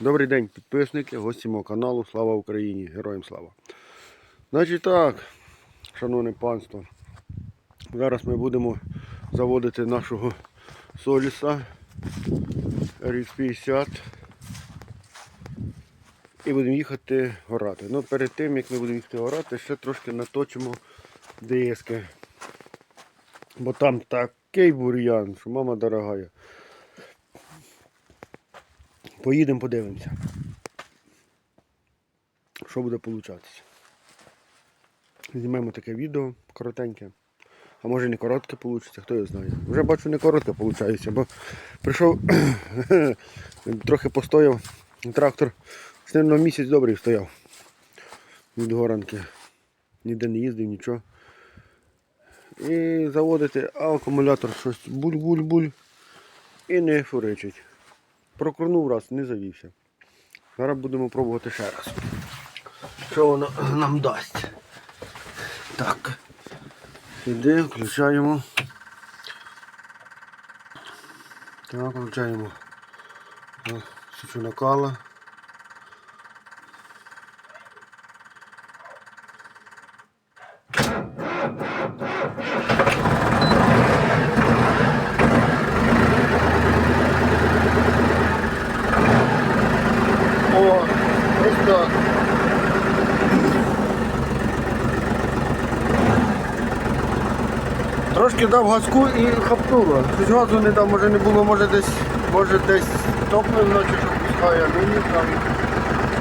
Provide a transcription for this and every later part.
Добрий день, підписники, гості мого каналу. Слава Україні! Героям слава! Значить так, шановне панство, зараз ми будемо заводити нашого Соліса RX50 і будемо їхати горати. Ну перед тим як ми будемо їхати горати, ще трошки наточимо диски. Бо там такий бур'ян, що мама дорогая. Поїдемо, подивимося. Що буде получатися. Знімемо таке відео коротеньке. А може не коротке вийде, хто його знає. Вже бачу не коротке виходить, бо прийшов трохи постояв. Трактор на місяць добрий стояв. Від горанки. Ніде не їздив, нічого. І заводити, акумулятор щось буль-буль-буль і не фуричить. Прокорнув раз, не завівся. Зараз будемо пробувати ще раз. Що воно нам дасть? Так. Іди, включаємо. Так, включаємо. Сучу накала. О, ось так. Трошки дав газку і хапнуло. Щось газу не дав, може не було, може десь, може десь топливо чи що пускає, ну не знаю.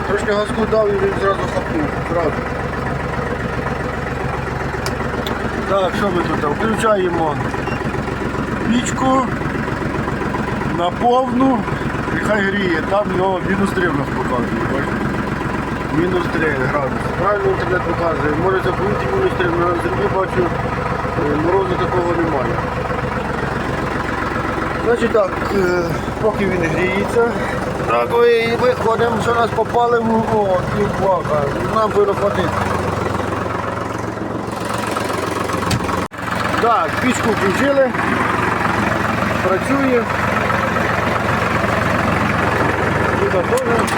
Трошки газку дав і він зразу хапнув. Зразу. Так, що ми тут? Включаємо пічку на повну і хай гріє. Там його мінус 3 в нас показує. Мінус 3 градуси. Правильно інтернет показує. Може забути мінус 3, але на бачу, морозу такого немає. Значить так, е, поки він гріється, так і виходимо, що нас попали в о, і бака. Нам хватити. Так, пічку включили, працює. Тут теж.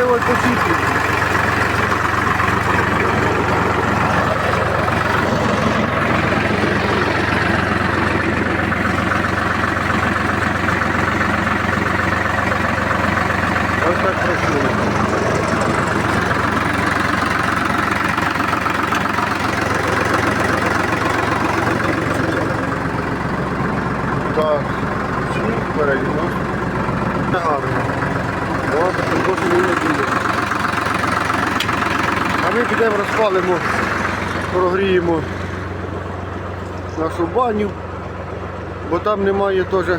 nuevo el principio. Ми підемо розпалимо, прогріємо нашу баню, бо там немає теж е,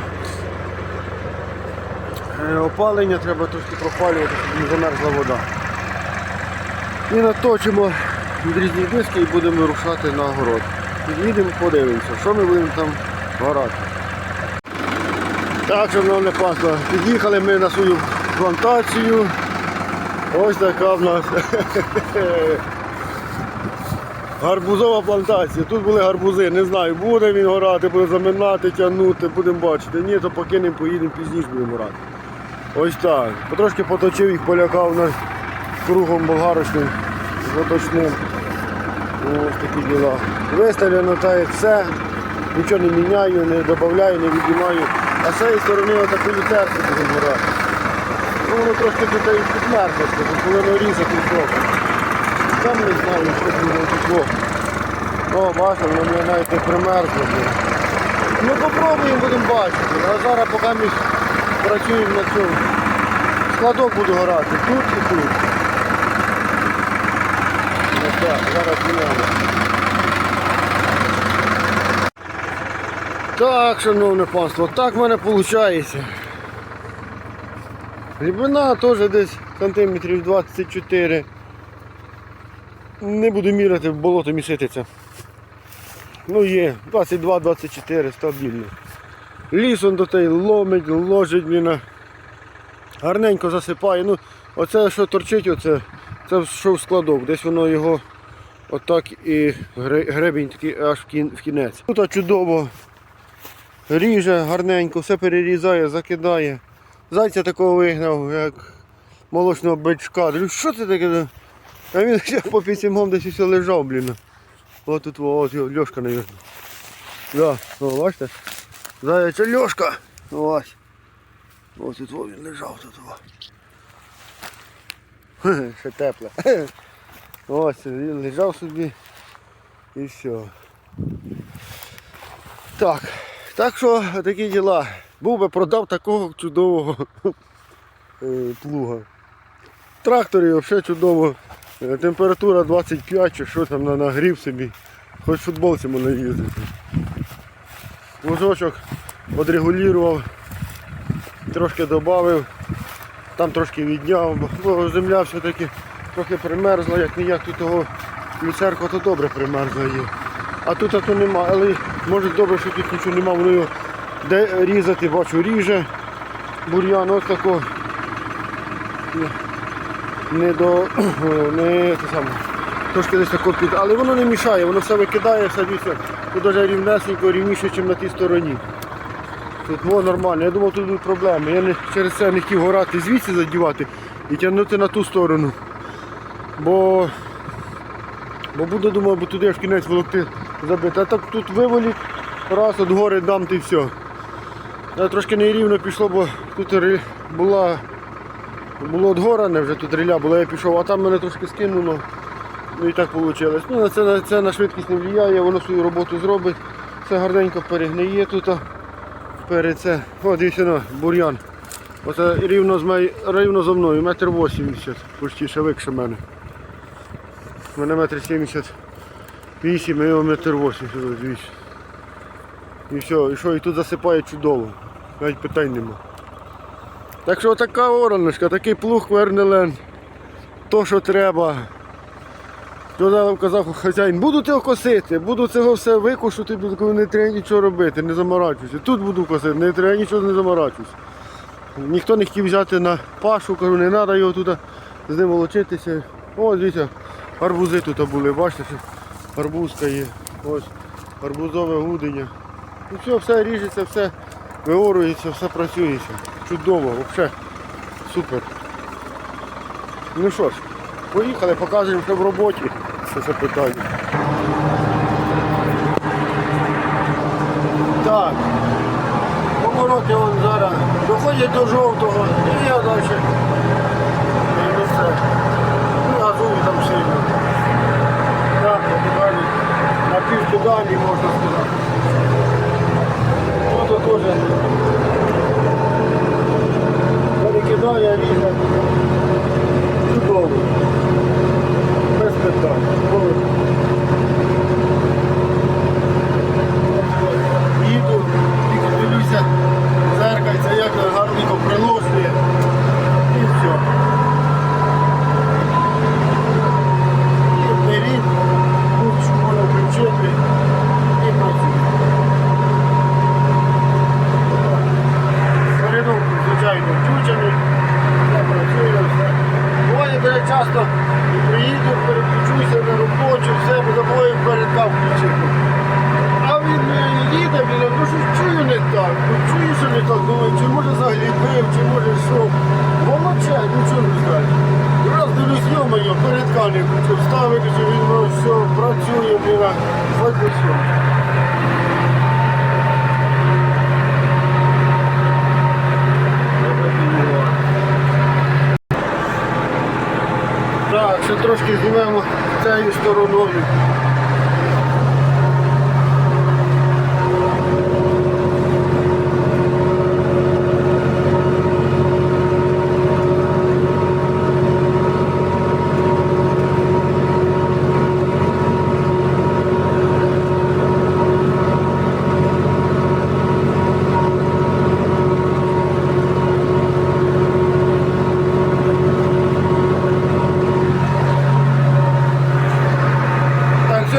опалення, треба трошки пропалювати, щоб не замерзла вода. І наточимо відрізні диски і будемо рушати на город. Під'їдемо, подивимося, що ми будемо там горати. Так, шановне панство, під'їхали ми на свою плантацію. Ось така в нас гарбузова плантація. Тут були гарбузи, не знаю, буде він горати, буде заминати, тягнути, будемо бачити. Ні, то покинемо, поїдемо пізніше будемо горати. Ось так. Потрошки поточив їх, полякав нас кругом болгарочним, заточним. Ось такі діла. Виставлено так як все, нічого не міняю, не додаю, не віднімаю. А з цієї сторони отаку лютерку будемо грати. Ну, воно трошки туди підмерзлося, бо коли воно різати трохи. Там не знаю, що було пішло. О, бачите, воно мені навіть не примерзло. Ну попробуємо, будемо бачити. А зараз поки ми працюємо на цьому. Складок буду грати. Тут і тут. Ось так, зараз міняємо. Так, шановне панство, так в мене виходить. Глибина теж десь сантиметрів 24. Не буду міряти, в болото міситися. Ну є, 22-24 стабільно. Лісом до той ломить, ложить він. Гарненько засипає. Ну, оце що торчить, оце, це що в складок. Десь воно його отак і гре- гребінь такий аж в кінець. Тут чудово ріже гарненько, все перерізає, закидає. Зайця такого вигнав, як молочного бичка. Дивлюсь, що це таке? А він ще по пісімгом десь усе лежав, блін. От тут, от Льошка, мабуть. Да, о, бачите? Заяча Льошка. Ось. Ось тут о, він лежав тут. О. Хе, Ще тепле. Ось він лежав собі. І все. Так. Так що такі діла. Був би продав такого чудового е, плуга. Тракторі взагалі чудово. Е, Температура 25 чи що там на- нагрів собі. Хоч футболці можна їздити. Вузочок відрегулював, трошки додав, там трошки відняв, бо земля все-таки трохи примерзла, як ніяк тут того люцерка то добре примерзла є. А тут а то нема, але може добре, що тут нічого нема, воно його де різати, бачу, ріже бур'ян, ось тако. Не- до не те саме. Трошки десь тако під. Але воно не мішає, воно все викидає, все все. Тут навіть рівнесенько, рівніше, ніж на тій стороні. Тут во нормально. Я думав, тут будуть проблеми. Я не, через це не хотів горати звідси задівати і тягнути на ту сторону. Бо, бо буду думав, бо туди аж кінець волокти забити. А так тут виволік, раз от гори дам ти все. Я трошки нерівно пішло, бо тут була було от горане вже тут риля була, я пішов, а там мене трошки скинуло. Ну і так вийшло. Ну, це, це на швидкість не впливає, воно свою роботу зробить. Все гарненько перегниє тут. а, Перед це. О, дивіться на бур'ян. Оце рівно з мої, рівно зо мною, метр вісімдесят, ще викше мене. У мене метр сімдесят вісім, а його метр вісімдесят, дивіться. І все, і що, і тут засипає чудово. Навіть питань нема. Так що така ораночка, такий плуг Вернелен. То, що треба. Туди казав хазяїн, буду цього косити, буду цього все викошути, буду, коли не треба нічого робити, не заморачуйся. Тут буду косити, не треба нічого не заморачуйся. Ніхто не хотів взяти на пашу, кажу, не треба його тут з ним волочитися. О, дивіться, арбузи тут були, бачите, арбузка є. Ось арбузове гудення. Ну все, все ріжеться, все виорується, все працюється. Чудово, взагалі супер. Ну що ж, поїхали, покажемо, що в роботі. Це це питання. Так. Повороти вон зараз доходять до жовтого і я далі. І все. Ну, газую там сильно. Так, далі. На півпедалі можна сказати. Тут теж перекидає різне. Чудово. Без питань. Ой. Їду, тільки дивлюся, зеркальце, як гарненько приложує. І все. І вперед, будь-що можна включити і працює. Передок, звичайно, включений, я працюю, все. Буває, дуже часто приїду, переключуся на робочу, все, бо забуваю передка включити. А він е, їде, біля, ну що чую не так, ну чую, що не так, думаю, чи може загліпив, чи може що. Молодче, нічого не знаю. Раз дивлюсь, йо-моє, передка хочу включив, ставити, що він все, працює, біля, хоч би все. Так, це трошки знімемо цією стороною.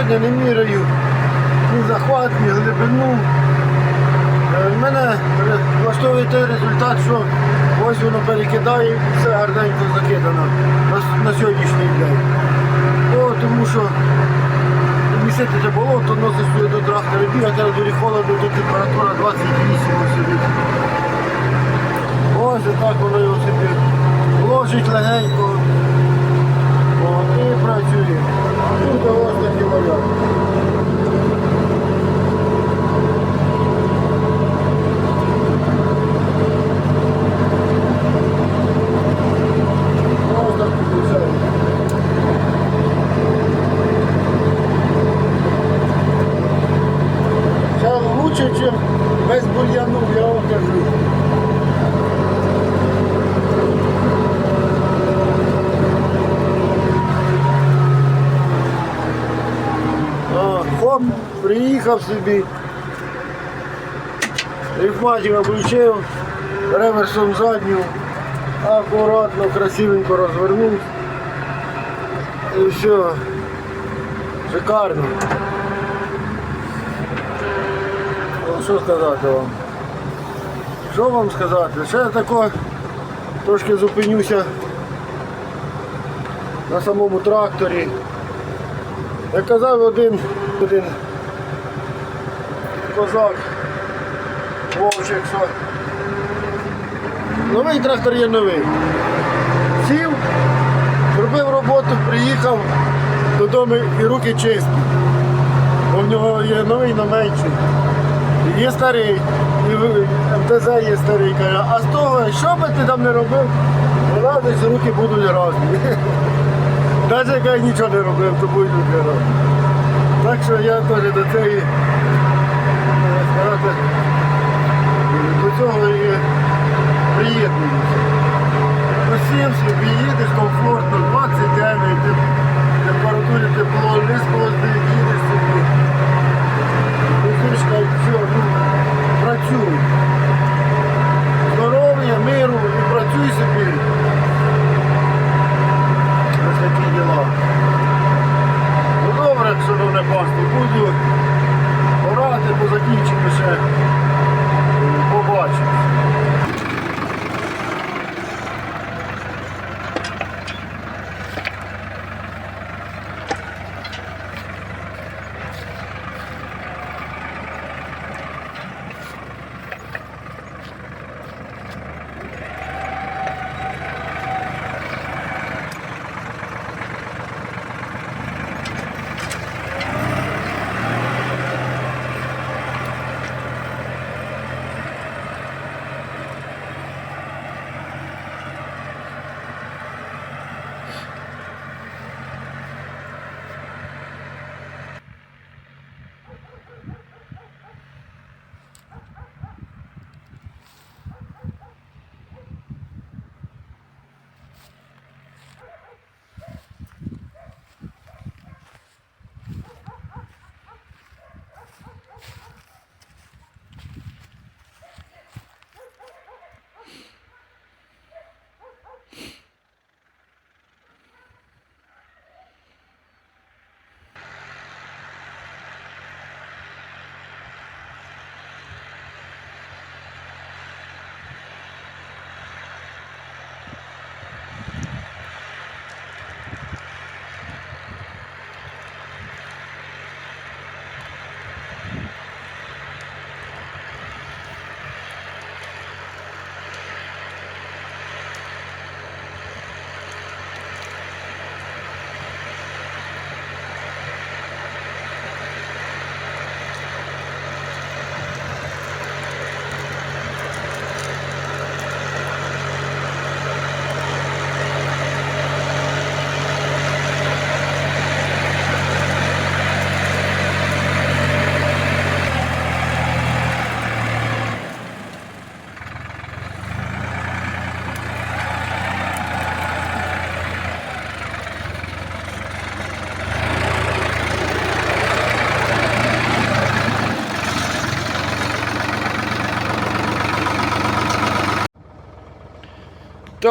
сьогодні не міряю ні захват, ні глибину. Е, Мене влаштовує результат, що ось воно перекидає все гарненько закидано на, на сьогоднішній день. О, тому що місити те болото, сюди до трактора, бігати на дворі холодно, тут температура 28 ось сюди. Ось отак воно його собі ложить легенько. О, і працює. Тут ось такі варіанти. Ось так підключаємо. Це лучше, ніж без бур'яну, я вам кажу. А, Хоп, приїхав собі. Рифматика включив, реверсом задню, акуратно, красивенько розвернув. І все. Шикарно. Ну, Що сказати вам? Що вам сказати? Ще тако трошки зупинюся на самому тракторі. Як казав один, один козак, Вовчик, що новий трактор є новий. Сів, зробив роботу, приїхав додому і руки чисті. Бо в нього є новий, але менший. Є старий, і МТЗ є старий, каже, а з того, що би ти там не робив, десь руки будуть різні. Навіть як я нічого не робив, то будуть руки різні. Так що я теж до цієї, сказати, до цього і приєднуюся. Посів собі, їдеш комфортно, 29, теп- температурі тепло, сквозить, їдеш собі. І все, ну, працюй. Здоров'я, миру і працюй собі.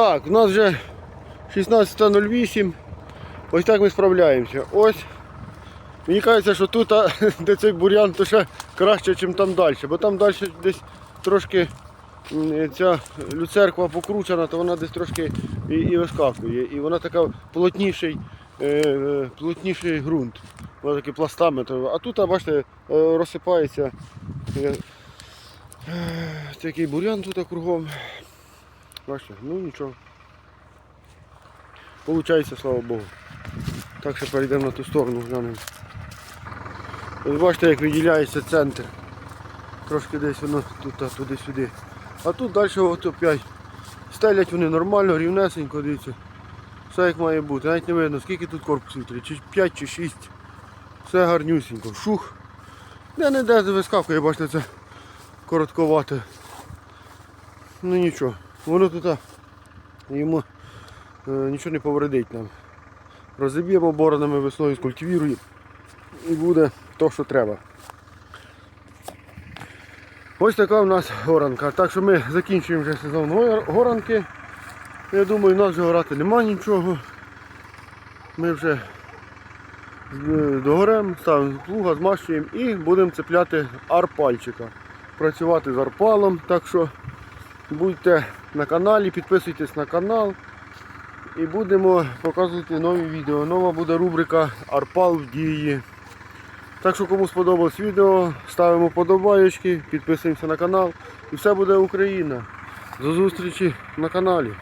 Так, у нас вже 16.08. Ось так ми справляємося. Ось Мені кажеться, що тут, а, де цей бур'ян, то ще краще, ніж там далі. Бо там далі десь трошки ця люцерква покручена, то вона десь трошки і, і вискакує. І вона така плотніший, е, плотніший ґрунт. Вона такі пластами. А тут, а, бачите, е, розсипається. е, е, Такий бур'ян тут кругом. Бачите, ну нічого. Получається, слава Богу. Так що перейдемо на ту сторону, глянемо. Ось бачите, як виділяється центр. Трошки десь воно тут, туди-сюди. А тут далі от опять. Стелять вони нормально, рівнесенько, дивіться. Все як має бути. Навіть не видно, скільки тут корпусів, три, чи 5 чи 6. Все гарнюсінько. Шух. Де не де вискакує, бачите, це коротковате. Ну нічого. Воно тут йому е, нічого не повредить нам. Розіб'ємо боронами весною, скультивіруємо і буде то, що треба. Ось така в нас горанка. Так що ми закінчуємо вже сезон горанки. Я думаю, у нас вже горати нема нічого. Ми вже е, догоремо, ставимо плуга, змащуємо і будемо цепляти арпальчика. Працювати з арпалом. Так що будьте на каналі, підписуйтесь на канал і будемо показувати нові відео. Нова буде рубрика Арпал в дії. Так що кому сподобалось відео, ставимо подобаєчки, підписуємося на канал і все буде Україна. До зустрічі на каналі.